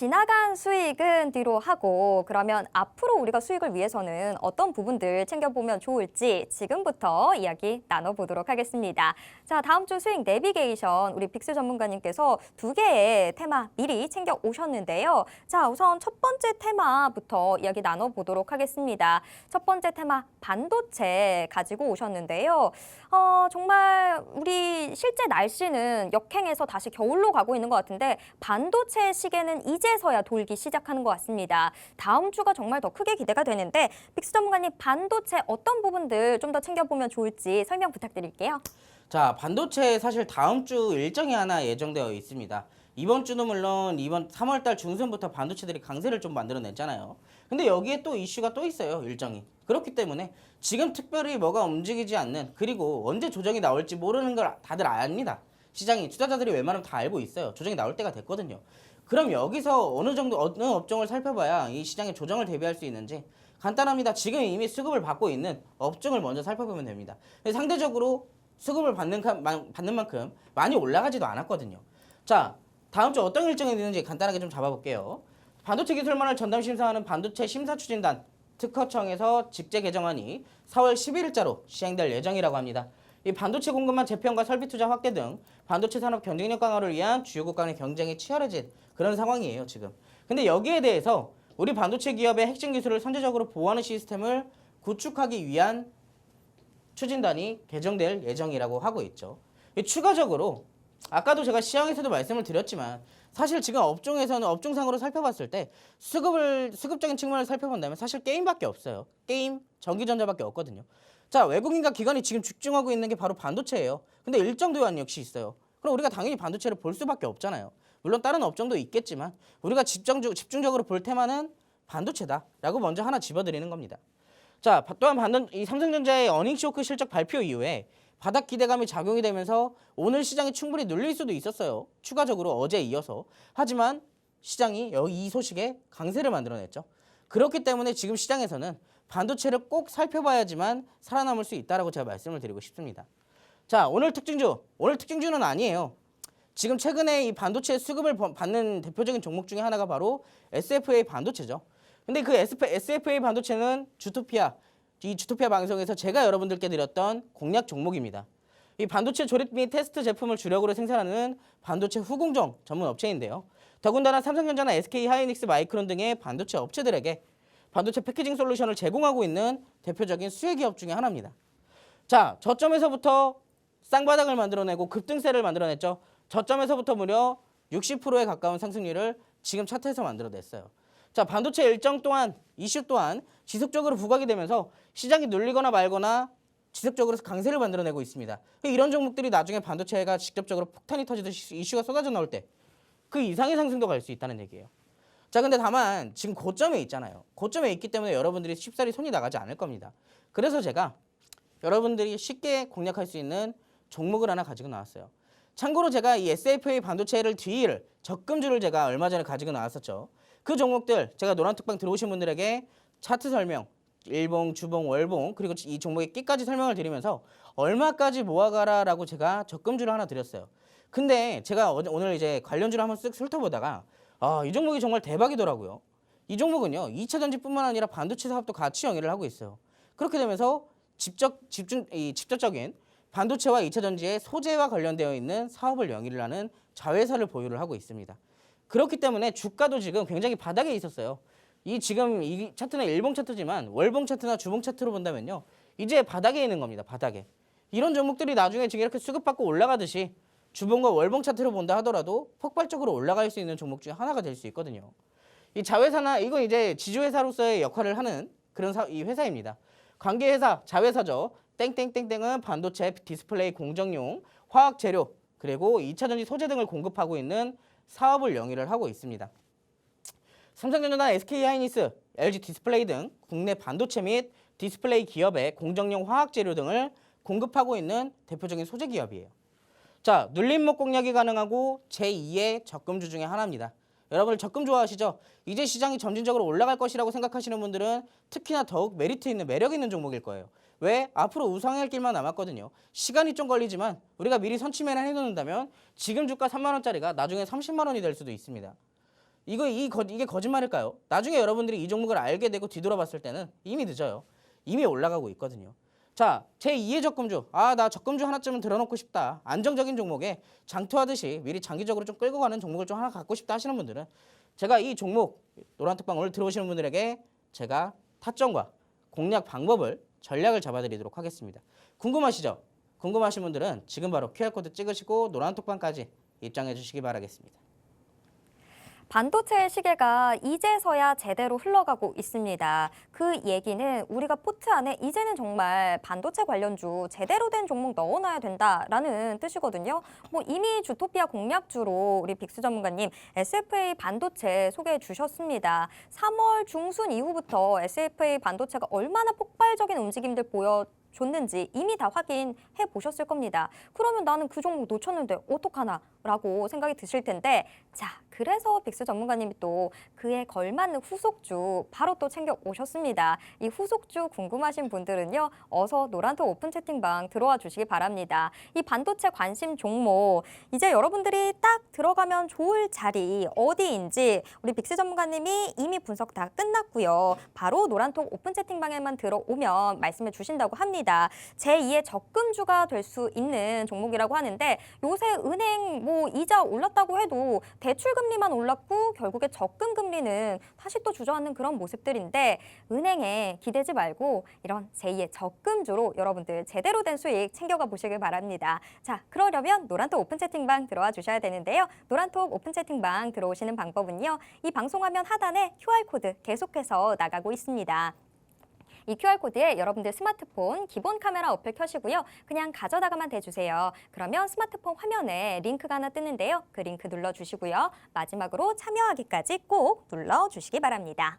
지나간 수익은 뒤로 하고 그러면 앞으로 우리가 수익을 위해서는 어떤 부분들 챙겨보면 좋을지 지금부터 이야기 나눠보도록 하겠습니다. 자, 다음 주 수익 내비게이션 우리 빅스 전문가님께서 두 개의 테마 미리 챙겨 오셨는데요. 자, 우선 첫 번째 테마부터 이야기 나눠보도록 하겠습니다. 첫 번째 테마 반도체 가지고 오셨는데요. 어, 정말 우리 실제 날씨는 역행해서 다시 겨울로 가고 있는 것 같은데 반도체 시계는 이제 서야 돌기 시작하는 것 같습니다. 다음 주가 정말 더 크게 기대가 되는데 빅스 전문가님 반도체 어떤 부분들 좀 더 챙겨보면 좋을지 설명 부탁드릴게요. 자, 반도체 사실 다음 주 일정이 하나 예정되어 있습니다. 이번 주는 물론 이번 3월 달 중순부터 반도체들이 강세를 좀 만들어냈잖아요. 근데 여기에 또 이슈가 또 있어요, 일정이. 그렇기 때문에 지금 특별히 뭐가 움직이지 않는 그리고 언제 조정이 나올지 모르는 걸 다들 압니다. 시장이 투자자들이 웬만하면 다 알고 있어요. 조정이 나올 때가 됐거든요. 그럼 여기서 어느 정도 어느 업종을 살펴봐야 이 시장의 조정을 대비할 수 있는지 간단합니다. 지금 이미 수급을 받고 있는 업종을 먼저 살펴보면 됩니다. 상대적으로 수급을 받는, 받는 만큼 많이 올라가지도 않았거든요. 자, 다음 주 어떤 일정이 있는지 간단하게 좀 잡아볼게요. 반도체 기술만을 전담 심사하는 반도체 심사추진단 특허청에서 직제 개정안이 4월 11일자로 시행될 예정이라고 합니다. 이 반도체 공급망 재편과 설비 투자 확대 등 반도체 산업 경쟁력 강화를 위한 주요국 간의 경쟁이 치열해진 그런 상황이에요, 지금. 근데 여기에 대해서 우리 반도체 기업의 핵심 기술을 선제적으로 보호하는 시스템을 구축하기 위한 추진단이 개정될 예정이라고 하고 있죠. 이 추가적으로 아까도 제가 시황에서도 말씀을 드렸지만 사실 지금 업종에서는 업종상으로 살펴봤을 때 수급을 수급적인 측면을 살펴본다면 사실 게임밖에 없어요. 게임, 전기전자밖에 없거든요. 자 외국인과 기관이 지금 집중하고 있는 게 바로 반도체예요. 근데 일정 도안 역시 있어요. 그럼 우리가 당연히 반도체를 볼 수밖에 없잖아요. 물론 다른 업종도 있겠지만 우리가 집중적, 집중적으로 볼 테마는 반도체다라고 먼저 하나 집어드리는 겁니다. 자, 또한 반도, 이 삼성전자의 어닝 쇼크 실적 발표 이후에 바닥 기대감이 작용이 되면서 오늘 시장이 충분히 눌릴 수도 있었어요. 추가적으로 어제 이어서. 하지만 시장이 여기 이 소식에 강세를 만들어냈죠. 그렇기 때문에 지금 시장에서는 반도체를 꼭 살펴봐야지만 살아남을 수 있다라고 제가 말씀을 드리고 싶습니다. 자, 오늘 특징주. 오늘 특징주는 아니에요. 지금 최근에 이 반도체 수급을 버- 받는 대표적인 종목 중에 하나가 바로 SFA 반도체죠. 근데 그 SFA 반도체는 주토피아, 이 주토피아 방송에서 제가 여러분들께 드렸던 공략 종목입니다. 이 반도체 조립 및 테스트 제품을 주력으로 생산하는 반도체 후공정 전문 업체인데요. 더군다나 삼성전자나 SK 하이닉스 마이크론 등의 반도체 업체들에게 반도체 패키징 솔루션을 제공하고 있는 대표적인 수혜 기업 중에 하나입니다. 자, 저점에서부터 쌍바닥을 만들어내고 급등세를 만들어냈죠. 저점에서부터 무려 60%에 가까운 상승률을 지금 차트에서 만들어냈어요. 자, 반도체 일정 또한 이슈 또한 지속적으로 부각이 되면서 시장이 눌리거나 말거나 지속적으로 강세를 만들어내고 있습니다. 이런 종목들이 나중에 반도체가 직접적으로 폭탄이 터지듯이 이슈가 쏟아져 나올 때 그 이상의 상승도 갈 수 있다는 얘기예요. 자, 근데 다만 지금 고점에 있잖아요. 고점에 있기 때문에 여러분들이 쉽사리 손이 나가지 않을 겁니다. 그래서 제가 여러분들이 쉽게 공략할 수 있는 종목을 하나 가지고 나왔어요. 참고로 제가 이 SFA 반도체를 뒤를 적금주를 제가 얼마 전에 가지고 나왔었죠. 그 종목들 제가 노란 특방 들어오신 분들에게 차트 설명, 일봉, 주봉, 월봉 그리고 이 종목의 끼까지 설명을 드리면서 얼마까지 모아가라라고 제가 적금주를 하나 드렸어요. 근데 제가 오늘 이제 관련주를 한번 쓱 훑어보다가 아, 이 종목이 정말 대박이더라고요. 이 종목은요, 2차 전지뿐만 아니라 반도체 사업도 같이 영위를 하고 있어요. 그렇게 되면서 직접 집중 이 직접적인 반도체와 2차 전지의 소재와 관련되어 있는 사업을 영위를 하는 자회사를 보유를 하고 있습니다. 그렇기 때문에 주가도 지금 굉장히 바닥에 있었어요. 이 지금 이 차트는 일봉 차트지만 월봉 차트나 주봉 차트로 본다면요. 이제 바닥에 있는 겁니다. 바닥에. 이런 종목들이 나중에 지금 이렇게 수급받고 올라가듯이 주봉과 월봉 차트로 본다 하더라도 폭발적으로 올라갈 수 있는 종목 중에 하나가 될 수 있거든요. 이 자회사나 이건 이제 지주회사로서의 역할을 하는 그런 사, 이 회사입니다. 관계회사, 자회사죠. 땡땡땡땡은 반도체, 디스플레이, 공정용, 화학 재료, 그리고 2차 전지 소재 등을 공급하고 있는 사업을 영위를 하고 있습니다. 삼성전자나 SK 하이닉스, LG 디스플레이 등 국내 반도체 및 디스플레이 기업의 공정용 화학 재료 등을 공급하고 있는 대표적인 소재 기업이에요. 자, 눌림목 공략이 가능하고 제2의 적금주 중에 하나입니다. 여러분 적금 좋아하시죠? 이제 시장이 점진적으로 올라갈 것이라고 생각하시는 분들은 특히나 더욱 메리트 있는 매력 있는 종목일 거예요. 왜? 앞으로 우상할 길만 남았거든요. 시간이 좀 걸리지만 우리가 미리 선취매를 해놓는다면 지금 주가 3만 원짜리가 나중에 30만 원이 될 수도 있습니다. 이거 이 거, 이게 거짓말일까요? 나중에 여러분들이 이 종목을 알게 되고 뒤돌아봤을 때는 이미 늦어요. 이미 올라가고 있거든요. 자, 제 2의 적금주. 아, 나 적금주 하나쯤은 들어놓고 싶다. 안정적인 종목에 장투하듯이 미리 장기적으로 좀 끌고 가는 종목을 좀 하나 갖고 싶다 하시는 분들은 제가 이 종목 노란톡방 오늘 들어오시는 분들에게 제가 타점과 공략 방법을 전략을 잡아드리도록 하겠습니다. 궁금하시죠? 궁금하신 분들은 지금 바로 QR코드 찍으시고 노란톡방까지 입장해 주시기 바라겠습니다. 반도체의 시계가 이제서야 제대로 흘러가고 있습니다. 그 얘기는 우리가 포트 안에 이제는 정말 반도체 관련주 제대로 된 종목 넣어놔야 된다라는 뜻이거든요. 뭐 이미 주토피아 공략주로 우리 빅스 전문가님 SFA 반도체 소개해 주셨습니다. 3월 중순 이후부터 SFA 반도체가 얼마나 폭발적인 움직임들 보여 줬는지 이미 다 확인해 보셨을 겁니다. 그러면 나는 그 종목 놓쳤는데 어떡하나? 라고 생각이 드실 텐데 자 그래서 빅스 전문가님이 또 그에 걸맞는 후속주 바로 또 챙겨 오셨습니다. 이 후속주 궁금하신 분들은요 어서 노란톡 오픈 채팅방 들어와 주시기 바랍니다. 이 반도체 관심 종목 이제 여러분들이 딱 들어가면 좋을 자리 어디인지 우리 빅스 전문가님이 이미 분석 다 끝났고요. 바로 노란톡 오픈 채팅방에만 들어오면 말씀해 주신다고 합니다. 제2의 적금주가 될 수 있는 종목이라고 하는데 요새 은행 뭐 이자 올랐다고 해도 대출 금리만 올랐고 결국에 적금 금리는 다시 또 주저앉는 그런 모습들인데 은행에 기대지 말고 이런 제2의 적금주로 여러분들 제대로 된 수익 챙겨가 보시길 바랍니다. 자, 그러려면 노란톡 오픈 채팅방 들어와 주셔야 되는데요. 노란톡 오픈 채팅방 들어오시는 방법은요. 이 방송 화면 하단에 QR코드 계속해서 나가고 있습니다. 이 QR코드에 여러분들 스마트폰 기본 카메라 어플 켜시고요. 그냥 가져다가만 대주세요. 그러면 스마트폰 화면에 링크가 하나 뜨는데요. 그 링크 눌러주시고요. 마지막으로 참여하기까지 꼭 눌러주시기 바랍니다.